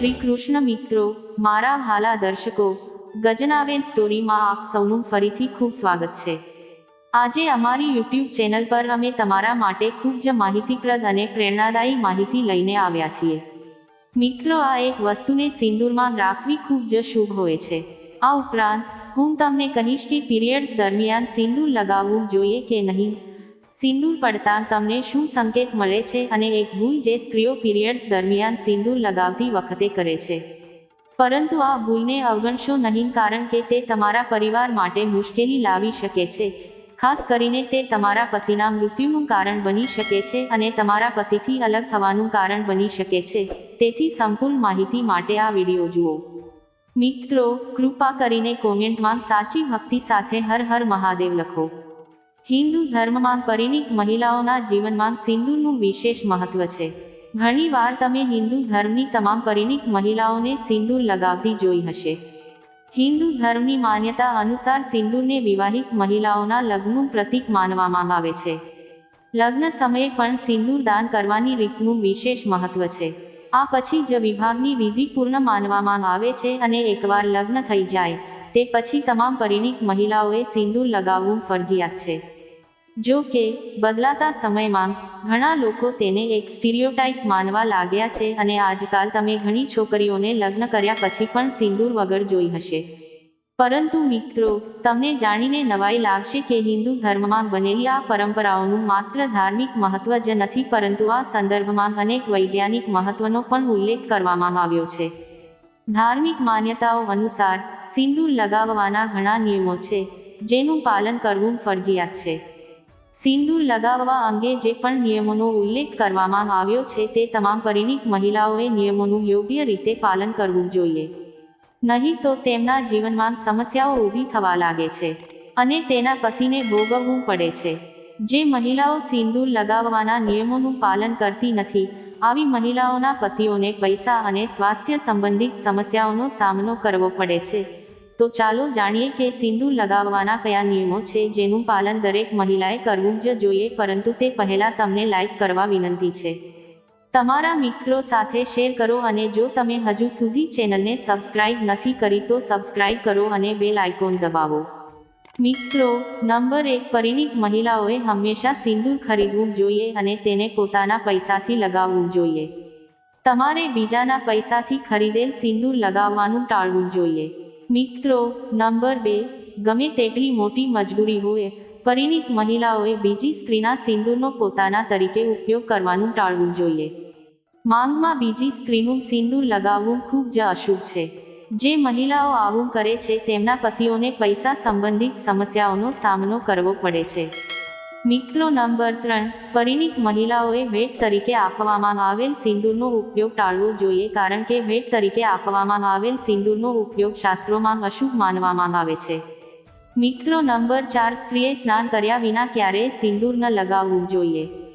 શ્રી કૃષ્ણ મિત્રો, મારા ભાલા દર્શકો ગજનાવેન સ્ટોરીમાં આપ સૌનું ફરીથી ખૂબ સ્વાગત છે. આજે અમારી યુટ્યુબ ચેનલ પર અમે તમારા માટે ખૂબ જ માહિતીપ્રદ અને પ્રેરણાદાયી માહિતી લઈને આવ્યા છીએ. મિત્રો, આ એક વસ્તુને સિંદૂરમાં રાખવી ખૂબ જ શુભ હોય છે. આ ઉપરાંત, હું તમને કહીશ કે પીરિયડ્સ દરમિયાન સિંદૂર લગાવવું જોઈએ કે નહીં? સિંદૂર પડતા તમને શું સંકેત મળે છે અને એક ભૂલ જે સ્ત્રીઓ પીરિયડ્સ દરમિયાન સિંદૂર લગાવતી વખતે કરે છે? પરંતુ આ ભૂલને અવગણશો નહીં કારણ કે તે તમારા પરિવાર માટે મુશ્કેલી લાવી શકે છે. ખાસ કરીને તે તમારા પતિના મૃત્યુનું કારણ બની શકે છે અને તમારા પતિથી અલગ થવાનું કારણ બની શકે છે. તેથી સંપૂર્ણ માહિતી માટે આ વીડિયો જુઓ. મિત્રો, કૃપા કરીને કોમેન્ટમાં સાચી ભક્તિ સાથે હર હર મહાદેવ લખો. હિન્દુ ધર્મમાં પરિણીત મહિલાઓના જીવનમાં સિંદૂરનું વિશેષ મહત્વ છે. ઘણીવાર તમે હિન્દુ ધર્મની તમામ પરિણીત મહિલાઓને સિંદૂર લગાવતી જોઈ હશે. હિન્દુ ધર્મની માન્યતા અનુસાર સિંદૂરને વિવાહિત મહિલાઓના લગ્નનું પ્રતીક માનવામાં આવે છે. લગ્ન સમયે પણ સિંદૂર દાન કરવાની રીતનું વિશેષ મહત્વ છે. આ પછી જ વિભાગની વિધિ પૂર્ણ માનવામાં આવે છે અને એકવાર લગ્ન થઈ જાય તે પછી તમામ પરિણીત મહિલાઓએ સિંદૂર લગાવવું ફરજિયાત છે. જો કે, બદલાતા સમયમાં, ઘણા લોકો તેને એક સ્ટીરિયોટાઇપ માનવા લાગ્યા છે અને આજકાલ તમે ઘણી છોકરીઓને લગ્ન કર્યા પછી પણ સિંદૂર વગર જોઈ હશે. પરંતુ મિત્રો, તમને જાણીને નવાઈ લાગશે કે હિન્દુ ધર્મમાં બનેલી આ પરંપરાઓનું માત્ર ધાર્મિક મહત્વ જ નથી, પરંતુ આ સંદર્ભમાં અનેક વૈજ્ઞાનિક મહત્વનો પણ ઉલ્લેખ કરવામાં આવ્યો છે. ધાર્મિક માન્યતાઓ અનુસાર સિંદૂર લગાવવાના ઘણા નિયમો છે, જેનું પાલન કરવું ફરજિયાત છે. સિંદૂર લગાવવા અંગે જે પણ નિયમોનો ઉલ્લેખ કરવામાં આવ્યો છે તે તમામ પરિણીત મહિલાઓએ નિયમોનું યોગ્ય રીતે પાલન કરવું જોઈએ. નહીં તો તેમના જીવનમાં સમસ્યાઓ ઊભી થવા લાગે છે અને તેના પતિને ભોગવવું પડે છે. જે મહિલાઓ સિંદૂર લગાવવાના નિયમોનું પાલન કરતી નથી આવી મહિલાઓના પતિઓને પૈસા અને સ્વાસ્થ્ય સંબંધિત સમસ્યાઓનો સામનો કરવો પડે છે. તો ચાલો જાણીએ કે સિંદૂર લગાવવાના કયા નિયમો છે જેનું પાલન દરેક મહિલાએ કરવું જ જોઈએ પરંતુ તે પહેલા તમને લાઇક કરવા વિનંતી છે. તમારા મિત્રો સાથે શેર કરો અને જો તમે હજુ સુધી ચેનલને સબસ્ક્રાઇબ નથી કરી તો સબસ્ક્રાઇબ કરો અને બેલ આઇકોન દબાવો. મિત્રો, નંબર એક પરિણીત મહિલાઓએ હંમેશા સિંદૂર ખરીદવું જોઈએ અને તેને પોતાના પૈસાથી લગાવવું જોઈએ. તમારે બીજાના પૈસાથી ખરીદેલ સિંદૂર લગાવવાનું ટાળવું જોઈએ. મિત્રો, નંબર બે, ગમે તેટલી મોટી મજબૂરી હોય, પરિણીત મહિલાઓએ બીજી સ્ત્રીના સિંદૂરનો પોતાના તરીકે ઉપયોગ કરવાનું ટાળવું જોઈએ. માંગમાં બીજી સ્ત્રીનું સિંદૂર લગાવવું ખૂબ જ અશુભ છે. જે મહિલાઓ આવું કરે છે, તેમના પતિઓને પૈસા સંબંધિત સમસ્યાઓનો સામનો કરવો પડે છે. મિત્રો નંબર ત્રણ, પરિણીત મહિલાઓએ ભેટ તરીકે આપવામાં આવેલ સિંદૂરનો ઉપયોગ ટાળવો જોઈએ કારણ કે ભેટ તરીકે આપવામાં આવેલ સિંદૂરનો ઉપયોગ શાસ્ત્રોમાં અશુભ માનવામાં આવે છે. મિત્રો નંબર ચાર, સ્ત્રીએ સ્નાન કર્યા વિના ક્યારેય સિંદૂર ન લગાવવું જોઈએ.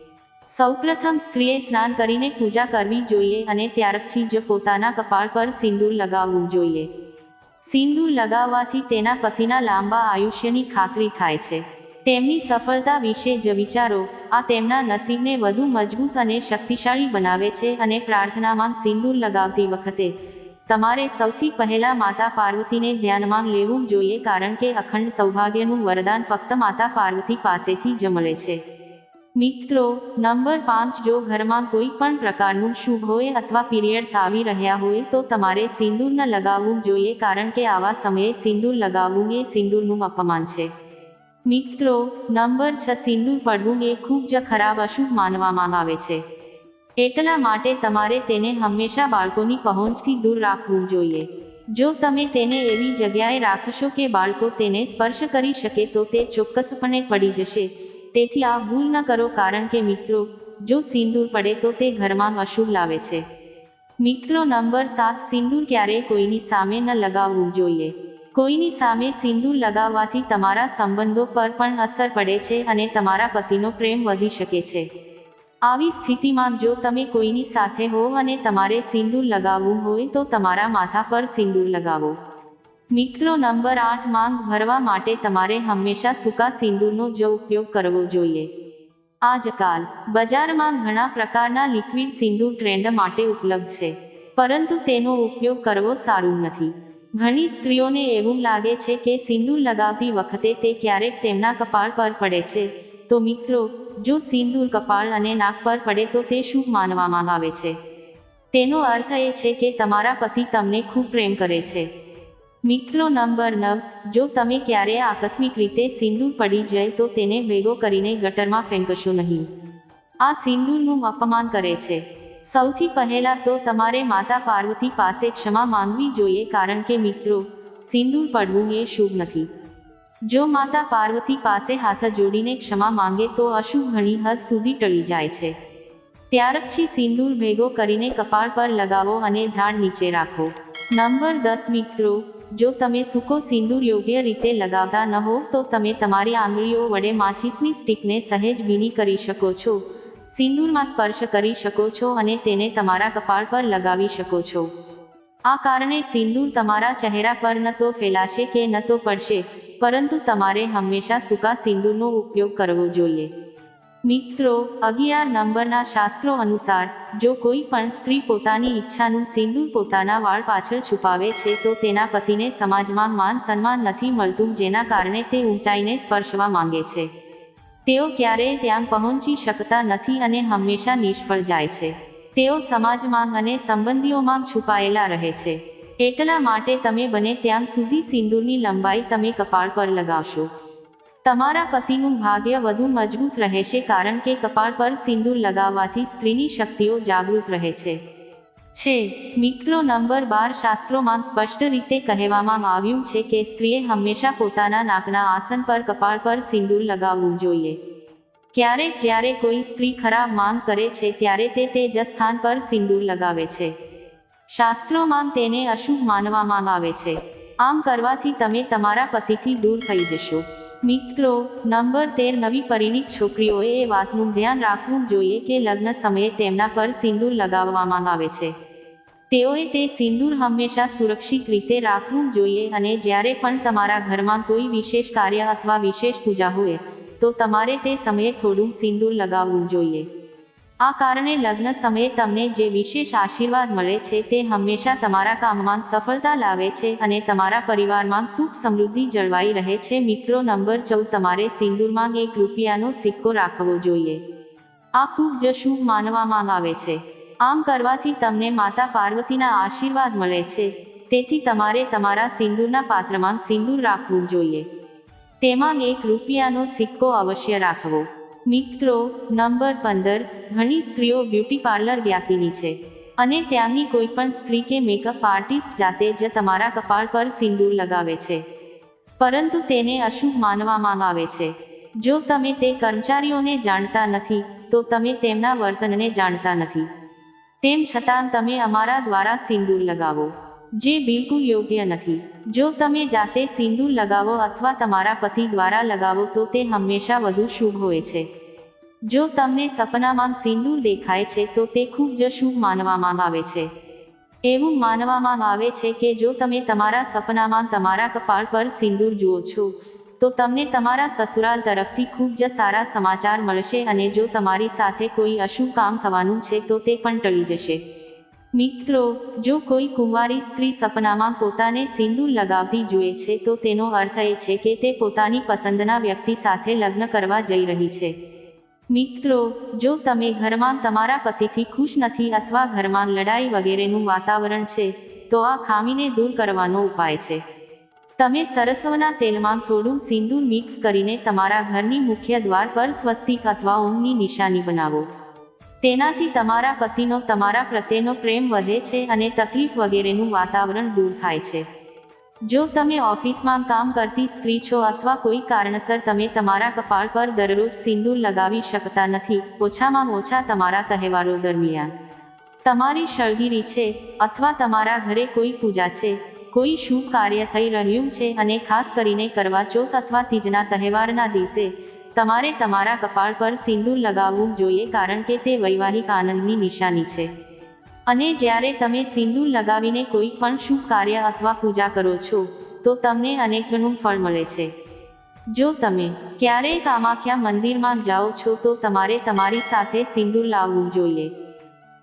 સૌપ્રથમ સ્ત્રીએ સ્નાન કરીને પૂજા કરવી જોઈએ અને ત્યારથી જ પોતાના કપાળ પર સિંદૂર લગાવવું જોઈએ. સિંદૂર લગાવવાથી તેના પતિના લાંબા આયુષ્યની ખાતરી થાય છે. તેમની સફળતા વિશે જ વિચારો, આ તેમના નસીબને વધુ મજબૂત અને શક્તિશાળી બનાવે છે અને પ્રાર્થનામાં સિંદૂર લગાવતી વખતે, તમારે સૌથી પહેલા માતા પાર્વતીને ધ્યાનમાં લેવું જોઈએ કારણ કે અખંડ સૌભાગ્યનું વરદાન ફક્ત માતા પાર્વતી પાસેથી જ મળે છે. મિત્રો, નંબર પાંચ જો ઘરમાં કોઈ પણ પ્રકારનું શુભ હોય અથવા પીરિયડ્સ આવી રહ્યા હોય તો તમારે સિંદૂર ન લગાવવું જોઈએ કારણ કે આવા સમયે સિંદૂર લગાવવું એ સિંદૂરનું અપમાન છે. મિત્રો, નંબર છ સિંદૂર પડવું એ ખૂબ જ ખરાબ અશુભ માનવામાં આવે છે. એટલા માટે તમારે તેને હંમેશા બાળકોની પહોંચથી દૂર રાખવું જોઈએ. જો તમે તેને એવી જગ્યાએ રાખશો કે બાળકો તેને સ્પર્શ કરી શકે તો તે ચોક્કસપણે પડી જશે. તેથી આ ભૂલ ન કરો કારણ કે મિત્રો, જો સિંદૂર પડે તો તે ઘરમાં અશુભ લાવે છે. મિત્રો નંબર સાત, સિંદૂર ક્યારેય કોઈની સામે ન લગાવવું જોઈએ. કોઈની સામે સિંદૂર લગાવવાથી તમારા સંબંધો પર પણ અસર પડે છે અને તમારા પતિનો પ્રેમ વધી શકે છે. આવી સ્થિતિમાં જો તમે કોઈની સાથે હો અને તમારે સિંદૂર લગાવવું હોય તો તમારા માથા પર સિંદૂર લગાવો. મિત્રો, નંબર આઠ માંગ ભરવા માટે તમારે હંમેશા સૂકા સિંદૂરનો જ ઉપયોગ કરવો જોઈએ. આજકાલ બજારમાં ઘણા પ્રકારના લિક્વિડ સિંદૂર ટ્રેન્ડ માટે ઉપલબ્ધ છે, પરંતુ તેનો ઉપયોગ કરવો સારું નથી. ઘણી સ્ત્રીઓને એવું લાગે છે કે સિંદૂર લગાવતી વખતે તે ક્યારેક તેમના કપાળ પર પડે છે. તો મિત્રો, જો સિંદૂર કપાળ અને નાક પર પડે તો તે શુભ માનવામાં આવે છે? તેનો અર્થ એ છે કે તમારા પતિ તમને ખૂબ પ્રેમ કરે છે. મિત્રો નંબર નવ, જો તમે ક્યારે આકસ્મિક રીતે સિંદૂર પડી જાય તો તેને ભેગો કરીને ગટરમાં ફેંકશો નહીં. આ સિંદૂરનું અપમાન કરે છે. સૌથી પહેલા તો તમારે માતા પાર્વતી પાસે ક્ષમા માંગવી જોઈએ કારણ કે મિત્રો, સિંદૂર પડવું એ શુભ નથી. જો માતા પાર્વતી પાસે હાથ જોડીને ક્ષમા માંગે તો અશુભ ઘણી હદ સુધી ટળી જાય છે. ત્યાર પછી સિંદૂર ભેગો કરીને કપાળ પર લગાવો અને ઝાડ નીચે રાખો. નંબર દસ મિત્રો જો તમે સૂકો સિંદૂર યોગ્ય રીતે લગાવતા ન હો, તો તમે તમારી આંગળીઓ વડે માચીસની સ્ટિકને સહેજ ભીની કરી શકો છો. સિંદૂરમાં સ્પર્શ કરી શકો છો અને તેને તમારા કપાળ પર લગાવી શકો છો. આ કારણે સિંદૂર તમારા ચહેરા પર ન તો ફેલાશે કે ન તો પડશે, પરંતુ તમારે હંમેશા સૂકા સિંદૂરનો ઉપયોગ કરવો જોઈએ. મિત્રો, અગિયાર નંબરના શાસ્ત્રો અનુસાર, જો કોઈ પણ સ્ત્રી પોતાની ઈચ્છાનું સિંદૂર પોતાના વાળ પાછળ છુપાવે છે, તો તેના પતિને સમાજમાં માન સન્માન નથી મળતું, જેના કારણે તે ઊંચાઈને સ્પર્શવા માંગે છે. તેઓ ક્યારેય ત્યાં પહોંચી શકતા નથી અને હંમેશા નિષ્ફળ જાય છે. તેઓ સમાજમાં અને સંબંધીઓમાં છુપાયેલા રહે છે. એટલા માટે તમે બને ત્યાં સુધી સિંદૂરની લંબાઈ તમે કપાળ પર લગાવશો. તમારા પતિનું ભાગ્ય વધુ મજબૂત રહેશે કારણ કે કપાળ પર સિંદૂર લગાવવાથી સ્ત્રીની શક્તિઓ જાગૃત રહે છે. છે. મિત્રો નંબર બાર શાસ્ત્રોમાં સ્પષ્ટ રીતે કહેવામાં આવ્યું છે કે સ્ત્રીએ હંમેશા પોતાના નાકના આસન પર કપાળ પર સિંદૂર લગાવવું જોઈએ. ક્યારેક જ્યારે કોઈ સ્ત્રી ખરાબ માંગ કરે છે ત્યારે તે તે જ સ્થાન પર સિંદૂર લગાવે છે. શાસ્ત્રોમાં તેને અશુભ માનવામાં આવે છે. આમ કરવાથી તમે તમારા પતિથી દૂર થઈ જશો. મિત્રો, નંબર તેર નવી પરિણીત છોકરીઓએ એ વાતનું ધ્યાન રાખવું જોઈએ કે લગ્ન સમયે તેમના પર સિંદૂર લગાવવામાં આવે છે. તેઓએ તે સિંદૂર હંમેશા સુરક્ષિત રીતે રાખવું જોઈએ અને જ્યારે પણ તમારા ઘરમાં કોઈ વિશેષ કાર્ય અથવા વિશેષ પૂજા હોય, તો તમારે તે સમયે થોડું સિંદૂર લગાવવું જોઈએ. આ કારણે લગ્ન સમયે તમને જે વિશેષ આશીર્વાદ મળે છે તે હંમેશા તમારા કામમાં સફળતા લાવે છે અને તમારા પરિવારમાં સુખ સમૃદ્ધિ જળવાઈ રહે છે. મિત્રો, નંબર ચૌદ, તમારે સિંદૂરમાં એક રૂપિયાનો સિક્કો રાખવો જોઈએ. આ ખૂબ જ શુભ માનવામાં આવે છે. આમ કરવાથી તમને માતા પાર્વતીના આશીર્વાદ મળે છે. તેથી તમારે તમારા સિંદૂરના પાત્રમાં સિંદૂર રાખવું જોઈએ. તેમાં એક રૂપિયાનો સિક્કો અવશ્ય રાખવો. મિત્રો, નંબર પંદર, ઘણી સ્ત્રીઓ બ્યુટી પાર્લર વ્યાપીની છે અને ત્યાંની કોઈ પણ સ્ત્રી કે મેકઅપ આર્ટિસ્ટ જાતે જ તમારા કપાળ પર સિંદૂર લગાવે છે. પરંતુ તેને અશુભ માનવામાં આવે છે. જો તમે તે કર્મચારીઓને જાણતા નથી, તો તમે તેમના વર્તનને જાણતા નથી. તેમ છતાં તમે અમારા દ્વારા સિંદૂર લગાવો. જે બિલકુલ યોગ્ય નથી. જો તમે જાતે સિંદૂર લગાવો અથવા તમારા પતિ દ્વારા લગાવો તો તે હંમેશા વધુ શુભ હોય છે. જો તમને સપનામાં સિંદૂર દેખાય છે તો તે ખૂબ જ શુભ માનવામાં આવે છે. એવું માનવામાં આવે છે કે જો તમે તમારા સપનામાં તમારા કપાળ પર સિંદૂર જુઓ છો, તો તમને તમારા સસુરાલ તરફથી ખૂબ જ સારા સમાચાર મળશે અને જો તમારી સાથે કોઈ અશુભ કામ થવાનું છે તો તે પણ ટળી જશે. મિત્રો, જો કોઈ કુંવારી સ્ત્રી સપનામાં પોતાને સિંદૂર લગાવતી જુએ છે, તો તેનો અર્થ એ છે કે તે પોતાની પસંદના વ્યક્તિ સાથે લગ્ન કરવા જઈ રહી છે. મિત્રો, જો તમે ઘરમાં તમારા પતિથી ખુશ નથી અથવા ઘરમાં લડાઈ વગેરેનું વાતાવરણ છે, તો આ ખામીને દૂર કરવાનો ઉપાય છે. તમે સરસવના તેલમાં થોડું સિંદૂર મિક્સ કરીને તમારા ઘરની મુખ્ય દ્વાર પર સ્વસ્તિક અથવા ઓમની નિશાની બનાવો. તેનાથી તમારા પતિનો, તમારા પ્રત્યેનો પ્રેમ વધે છે અને તકલીફ વગેરેનું વાતાવરણ દૂર થાય છે. જો તમે ઓફિસમાં કામ કરતી સ્ત્રી છો અથવા કોઈ કારણસર તમે તમારા કપાળ પર દરરોજ સિંદૂર લગાવી શકતા નથી, ઓછામાં ઓછા તમારા તહેવારો દરમિયાન. તમારી શળગીરી છે અથવા તમારા ઘરે કોઈ પૂજા છે, કોઈ શુભ કાર્ય થઈ રહ્યું છે અને ખાસ કરીને કરવા ચોથ અથવા તીજના તહેવારના દિવસે તમારે તમારા કપાળ પર સિંદૂર લગાવવું જોઈએ કારણ કે તે વૈવાહિક આનંદની નિશાની છે. અને જ્યારે તમે સિંદૂર લગાવીને કોઈ પણ શુભ કાર્ય અથવા પૂજા કરો છો, તો તમને અનેક ફળ મળે છે. જો તમે ક્યારેય કામાખ્યા મંદિરમાં જાઓ છો, તો તમારે તમારી સાથે સિંદૂર લાવવું જોઈએ.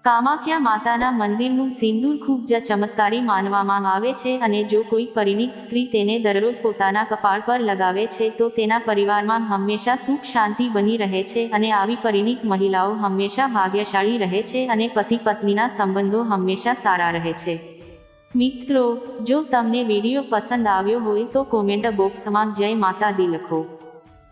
કામાખ્યા માતાના મંદિરનું સિંદૂર ખૂબ જ ચમત્કારી માનવામાં આવે છે અને જો કોઈ પરિણીત સ્ત્રી તેને દરરોજ પોતાના કપાળ પર લગાવે છે, તો તેના પરિવારમાં હંમેશા સુખ શાંતિ બની રહે છે અને આવી પરિણીત મહિલાઓ હંમેશા ભાગ્યશાળી રહે છે અને પતિ પત્નીના સંબંધો હંમેશા સારા રહે છે. મિત્રો, જો તમને વીડિયો પસંદ આવ્યો હોય તો કોમેન્ટ બોક્સમાં જય માતા દી લખો.